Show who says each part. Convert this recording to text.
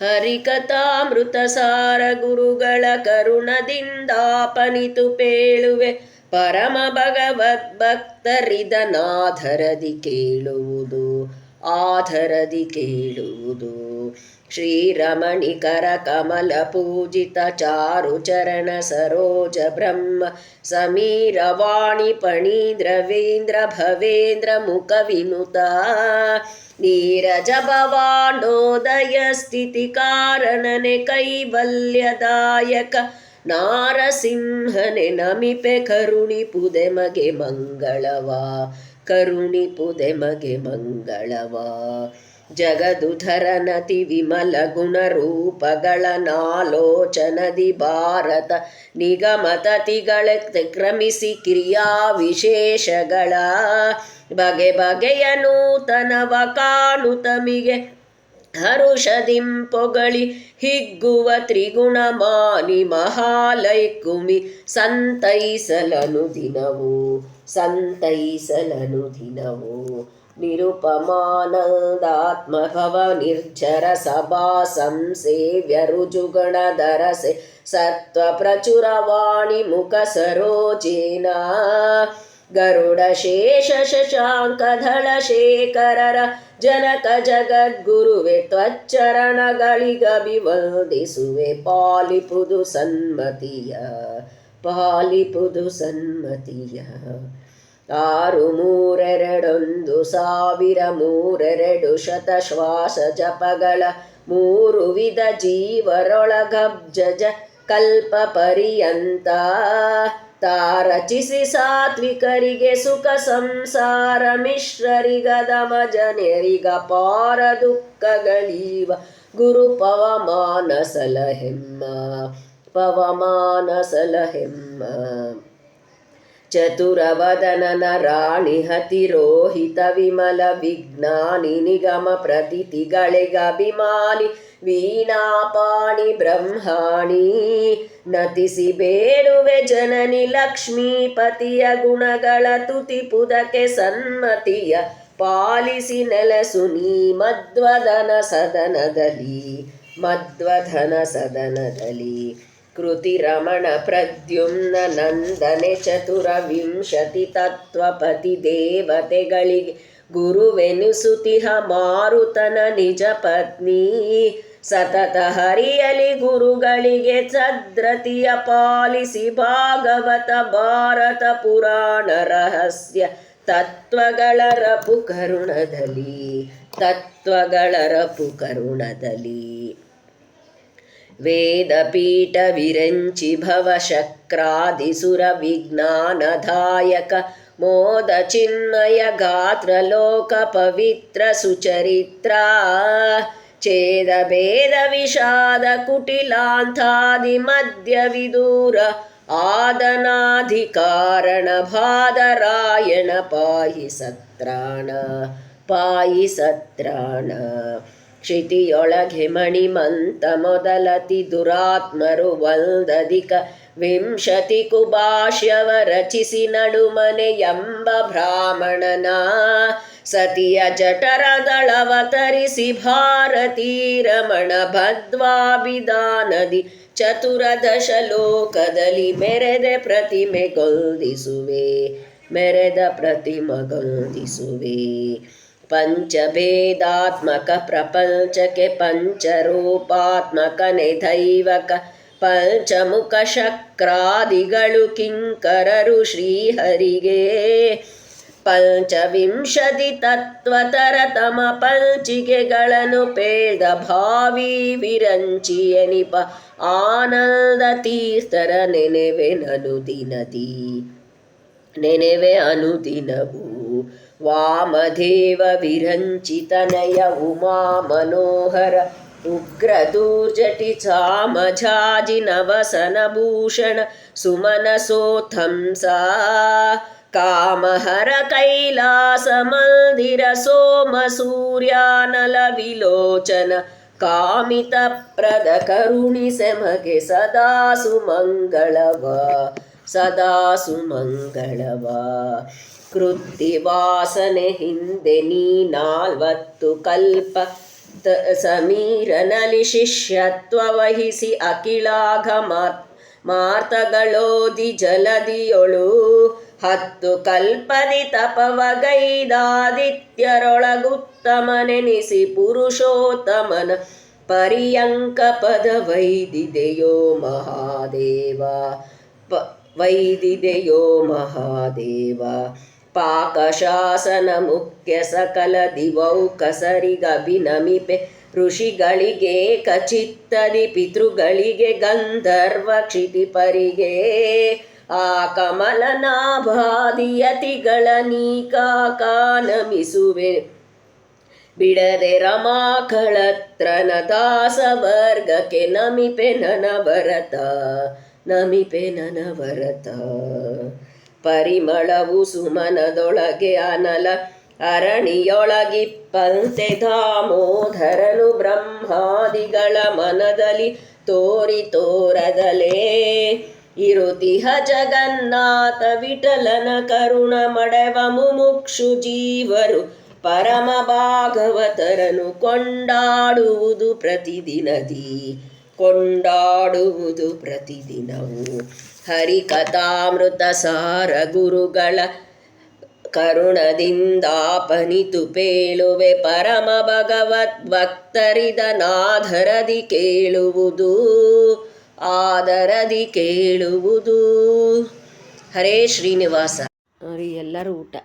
Speaker 1: ಹರಿಕಥಾಮೃತ ಸಾರ ಗುರುಗಳ ಕರುಣದಿಂದಾಪನಿತು ಪೇಳುವೆ. ಪರಮ ಭಗವದ್ಭಕ್ತರಿದನಾಧರದಿ ಕೇಳುವುದು. ಆಧರದಿ ಕೇಳುವುದು ಶ್ರೀರಮಣಿಕರ ಕಮಲ ಪೂಜಿತ ಚಾರು ಚರಣ ಸರೋಜ ಬ್ರಹ್ಮ ಸಮೀರ ವಾಣಿ ಪಣೀಂದ್ರವೇಂದ್ರ ಭವೇಂದ್ರ ಮುಖ ವಿನುತ ನೀರಜ ಭವಾಂಡೋದಯ ಸ್ಥಿತಿ ಕಾರಣನೆ ಕೈವಲ್ಯದಾಯಕ ನಾರಸಿಂಹನೆ ನಮಿಪೆ ಕರುಣಿ ಪುದೆಮಗೆ ಮಂಗಳವ, ಕರುಣಿ ಪುದೆಮಗೆ ಮಂಗಳವ. ಜಗದುಧರ ಜಗದುಧರನತಿ ವಿಮಲ ಗುಣರೂಪಗಳ ನಾಲೋಚನದಿ ಭಾರತ ನಿಗಮತತಿಗಳ ಕ್ರಮಿಸಿ ಕ್ರಿಯಾ ವಿಶೇಷಗಳ. ಬಗೆ ಬಗೆಯ ನೂತನವ ಕಾಣುತಮಿಗೆ ಹರುಷದಿಂ ಪೊಗಳಿ ಹಿಗ್ಗುವ ತ್ರಿಗುಣಮಾನಿ ಮಾನಿ ಮಹಾಲೈಕುಮಿ ಸಂತೈಸಲನು ದಿನವು ಸಂತೈಸಲನು ದಿನವು. ನಿರುಪಮಾನಂದಾತ್ಮಭವ ನಿರ್ಜರ ಸಭಾ ಸಂಸೇವ್ಯ ರುಜುಗಣಧರಸೆ ಸತ್ವ ಪ್ರಚುರವಾಣಿ ಮುಖ ಸರೋಜೇನ. ಗರುಡ ಶೇಷ ಶಶಾಂಕಧಳ ಶೇಖರರ ಜನಕ ಜಗದ್ಗುರುವೆ ತ್ವಚ್ಚರಣಗಳಿಗಭಿವಂದಿಸುವೆ ಪಾಲಿಪುದು ಸನ್ಮತಿಯ ಪಾಲಿಪುದು ಸನ್ಮತಿಯ. ಆರು ಮೂರೆರಡೊಂದು ಸಾವಿರ ಮೂರೆರಡು ಶತ ಶ್ವಾಸ ಜಪಗಳ ಮೂರು ವಿಧ ಜೀವರೊಳಗಬ್ಜ ಕಲ್ಪ ಪರ್ಯಂತ ತಾರಚಿಸಿ ಸಾತ್ವಿಕರಿಗೆ ಸುಖ ಸಂಸಾರ ಮಿಶ್ರರಿಗದ ಮಜನೆರಿಗ ಪಾರ ದುಃಖಗಳೀವ ಗುರು ಪವಮಾನ ಸಲಹೆಮ್ಮ ಪವಮಾನ ಸಲಹೆಮ್ಮ ಚತುರವದನನ ರಾಣಿ ಹತಿರೋಹಿತ ವಿಮಲ ವಿಜ್ಞಾನಿ ನಿಗಮ ಪ್ರತಿಥಿಗಳಿಗಭಿಮಾನಿ ವೀಣಾಪಾಣಿ, ಬ್ರಹ್ಮಾಣಿ, ನತಿಸಿ ಬೇಡುವೆ ಜನನಿ ಲಕ್ಷ್ಮೀಪತಿಯ ಗುಣಗಳ ತುತಿ ಪುದಕ್ಕೆ ಸನ್ಮತಿಯ ಪಾಲಿಸಿ ನೆಲಸುನಿ ನೀ ಸದನದಲಿ ಸದನದಲ್ಲಿ ಮಧ್ವಧನ ಸದನದಲ್ಲಿ. ಕೃತಿ ರಮಣ ಪ್ರದ್ಯುಮ್ನ ನಂದನೆ ಚತುರ ವಿಂಶತಿ ತತ್ವಪತಿ ದೇವತೆಗಳಿಗೆ ಗುರುವೆನಿಸುತಿಹ ಮಾರುತನ ನಿಜ ಪತ್ನಿ. ಸತತ ಹರಿಯಲಿ ಗುರುಗಳಿಗೆ ಸದ್ರತಿಯ ಪಾಲಿಸಿ ಭಾಗವತ ಭಾರತ ಪುರಾಣ ರಹಸ್ಯ ತತ್ವಗಳ ರಪು ಕರುಣದಲ್ಲಿ, ತತ್ವಗಳ ರಪು ಕರುಣದಲ್ಲಿ. ವೇದಪೀಠ ವಿರಂಚಿ ಭವ ಶಕ್ರಾದಿಸುರ ವಿಜ್ಞಾನದಾಯಕ ಮೋದ ಚಿನ್ಮಯ ಗಾತ್ರ ಲೋಕ ಪವಿತ್ರ ಸುಚರಿತ್ರ ಛೇದ ಭೇದ ವಿಷಾದ ಕುಟಿಲಾಂತಾದಿ ಮಧ್ಯ ವಿದೂರ ಆದನಾಧಿಕಾರಣ ಬಾದರಾಯಣ ಪಾಯಿ ಸತ್ರಾಣ ಪಾಯಿ ಸತ್ರಾಣ ಕ್ಷಿತಿಯೊಳಗೆ ಮಣಿಮಂತ ಮೊದಲತಿ ದುರಾತ್ಮರು ಒಂದಧಿಕ ವಿಂಶತಿ ಕುಭಾಷ್ಯವ ರಚಿಸಿ ನಡುಮನೆಯೆಂಬ ಬ್ರಾಹ್ಮಣನ ಸತಿಯ ಜಠರದಳವತರಿಸಿ ಭಾರತೀ ರಮಣ ಭದ್ವಾಭಿಧಾನದಿ ಚತುರದಶ ಲೋಕದಲ್ಲಿ ಮೆರೆದೆ ಪ್ರತಿಮೆಗೊಲ್ದಿಸುವೆ ಮೆರೆದ ಪ್ರತಿಮಗೊಲ್ದಿಸುವೆ ಪಂಚಭೇದಾತ್ಮಕ ಪ್ರಪಂಚಕ್ಕೆ ಪಂಚರೂಪಾತ್ಮಕನೆ ದೈವಕ ಪಂಚಮುಖ ಶಕ್ರಾದಿಗಳು ಕಿಂಕರರು ಶ್ರೀಹರಿಗೆ. ಪಂಚವಿಂಶತಿ ತತ್ವತರತಮ ಪಂಚಿಕೆಗಳನ್ನು ಪೇದ ಭಾವಿ ವಿರಂಚಿಯನಿಪ ಆನಂದ ತೀರ್ಥರ ನೆನೆವೆ ನನುದಿನದಿ ನೆನೆವೆ ಅನುದಿನವು ವಾಮದೇವ ವಿರಂಚಿತನಯ ಉಮಾ ಮನೋಹರ उग्रदूर्झटि चामझाजिनवसन भूषण सुमनसोऽसा कामहरकैलासमन्दिर कामितप्रदकरुणि समगे सदा सु सदा सदासु कृत्तिवासने हिन्दे नीनावत्तु कल्प ಸಮೀರನಲ್ಲಿ ಶಿಷ್ಯತ್ವ ವಹಿಸಿ ಅಖಿಲಾಘ ಮಾರ್ ಮಾರ್ತಗಳೋದಿ ಜಲದಿಯೊಳು. ಹತ್ತು ಕಲ್ಪದಿ ತಪವಗೈದಾದಿತ್ಯರೊಳಗುತ್ತಮನೆನಿಸಿ ಪುರುಷೋತ್ತಮನ ಪರ್ಯಂಕ ಪದ ವೈದಿದೆಯೋ ಮಹಾದೇವ. ಪ ವೈದಿದೆಯೋ ಮಹಾದೇವ. ಪಾಕಶಾಸನ ಮುಖ್ಯ ಸಕಲ ದಿವೌ ಕಸರಿಗಭಿನಮಿಪೆ. ಋಷಿಗಳಿಗೆ ಕಚಿತ್ತದಿ, ಪಿತೃಗಳಿಗೆ ಗಂಧರ್ವ ಕ್ಷಿತಿಪರಿಗೆ. ಆ ಕಮಲನಾಭಾದಿಯತಿಗಳ ನೀಕಾಕಾನಮಿಸುವೆ ಬಿಡದೆ ರಮಾಕಳತ್ರನ ದಾಸ ವರ್ಗಕ್ಕೆ ನಮಿಪೆ ನನ ಭರತ ನಮಿಪೆ ನನ ಭರತ ಪರಿಮಳವು ಸುಮನದೊಳಗೆ ಅನಲ. ಅರಣಿಯೊಳಗಿಪ್ಪಂತೆ ದಾಮೋಧರನು ಬ್ರಹ್ಮಾದಿಗಳ ಮನದಲ್ಲಿ ತೋರಿ ತೋರದಲೇ. ಇರುತಿಹ ಜಗನ್ನಾಥ ವಿಠಲನ ಕರುಣ ಮಡವ ಮುಮುಕ್ಷು ಜೀವರು. ಪರಮ ಭಾಗವತರನು ಕೊಂಡಾಡುವುದು ಪ್ರತಿದಿನದಿ. ಕೊಂಡಾಡುವುದು ಪ್ರತಿದಿನವು. ಹರಿಕಥಾಮೃತ ಸಾರ ಗುರುಗಳ ಕರುಣದಿಂದಾಪನಿತು ಪೇಳುವೆ ಪರಮ ಭಗವತ್ ಭಕ್ತರಿದ ನಾಧರದಿ ಕೇಳುವುದು, ಆದರದಿ ಕೇಳುವುದು. ಹರೇ ಶ್ರೀನಿವಾಸ. ಎಲ್ಲರೂ ಊಟ.